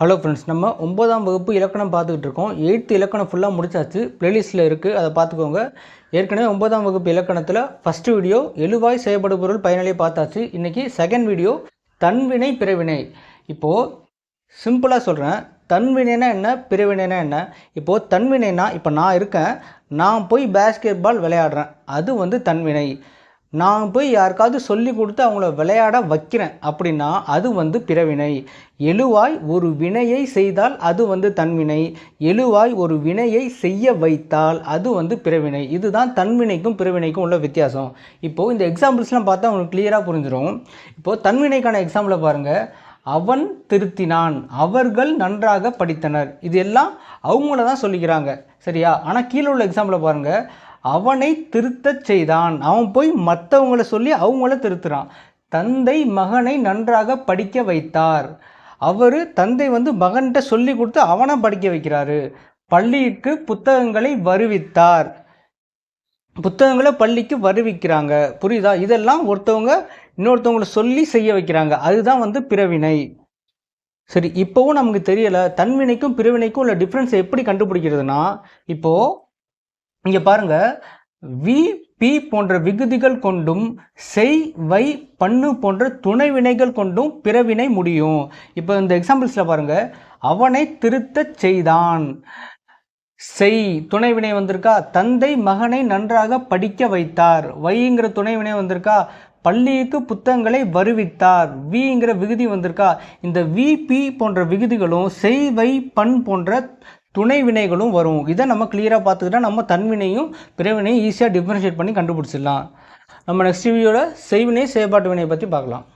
Hello friends நம்ம ஒன்பதாம் வகுப்பு இலக்கணம் பார்த்துக்கிட்டு இருக்கோம். எயித்து இலக்கணம் ஃபுல்லாக முடிச்சாச்சு. ப்ளேலிஸ்ட்டில் இருக்குது அதை பார்த்துக்கோங்க. ஏற்கனவே ஒன்பதாம் வகுப்பு இலக்கணத்தில் ஃபஸ்ட்டு வீடியோ எழுவாய் செயல்படு பொருள் பயனிலையை பார்த்தாச்சு. இன்றைக்கி செகண்ட் வீடியோ தன்வினை பிறவினை. இப்போது சிம்பிளாக சொல்கிறேன் தன்வினைனா என்ன பிறவினைனா என்ன? இப்போது தன்வினைனா இப்போ நான் இருக்கேன். நான் போய் பேஸ்கெட் பால் விளையாடுறேன். அது வந்து தன்வினை. நான் போய் யாருக்காவது சொல்லி கொடுத்து அவங்கள விளையாட வைக்கிறேன் அப்படின்னா அது வந்து பிறவினை. எழுவாய் ஒரு வினையை செய்தால் அது வந்து தன்வினை. எழுவாய் ஒரு வினையை செய்ய வைத்தால் அது வந்து பிறவினை. இதுதான் தன்வினைக்கும் பிறவினைக்கும் உள்ள வித்தியாசம். இப்போது இந்த எக்ஸாம்பிள்ஸ்லாம் பார்த்தா உங்களுக்கு கிளியராக புரிஞ்சிடும் இப்போது தன்வினைக்கான எக்ஸாம்பிளை பாருங்கள் அவன் திருத்தினான். அவர்கள் நன்றாக படித்தனர். இது எல்லாம் அவங்கள தான் சொல்லிக்கிறாங்க. சரியா? ஆனால் கீழே உள்ள எக்ஸாம்பிளை பாருங்கள் அவனை திருத்தச் செய்தான். அவன் போய் மற்றவங்கள சொல்லி அவங்கள திருத்துறான். தந்தை மகனை நன்றாக படிக்க வைத்தார். அவர் தந்தை வந்து மகன்கிட்ட சொல்லி கொடுத்து அவனை படிக்க வைக்கிறாரு. பள்ளிக்கு புத்தகங்களை வருவித்தார். புத்தகங்களை பள்ளிக்கு வருவிக்கிறாங்க. புரியுதா? இதெல்லாம் ஒருத்தவங்க இன்னொருத்தவங்களை சொல்லி செய்ய வைக்கிறாங்க. அதுதான் வந்து பிறவினை. சரி இப்போவும் நமக்கு தெரியலை. தன்வினைக்கும் பிறவினைக்கும் உள்ள டிஃப்ரென்ஸ் எப்படி கண்டுபிடிக்கிறதுனா இப்போது இங்கே பாருங்க. வி பி போன்ற விகுதிகள் கொண்டும் செய் வை பண்ணு போன்ற துணை வினைகள் கொண்டும் பிறவினை முடியும். இப்போ இந்த எக்ஸாம்பிள்ஸில் பாருங்க. அவனை திருத்தச் செய்தான். செய் துணைவினை வந்திருக்கா? தந்தை மகனை நன்றாக படிக்க வைத்தார். வைங்கிற துணைவினை வந்திருக்கா? பள்ளிக்கு புத்தகங்களை வருவித்தார். விங்கிற விகுதி வந்திருக்கா? இந்த விபி போன்ற விகுதிகளும் செய் வை பண் போன்ற துணை வினைகளும் வரும். இதை நம்ம கிளியராக பார்த்துக்கிட்டா நம்ம தன்வினையும் பிறவினையும் ஈஸியாக டிஃப்ரென்ஷியேட் பண்ணி கண்டுபிடிச்சிடலாம். நம்ம நெக்ஸ்ட் வீடியோவில் செய்வினை செயல்பாட்டு வினையை பற்றி பார்க்கலாம்.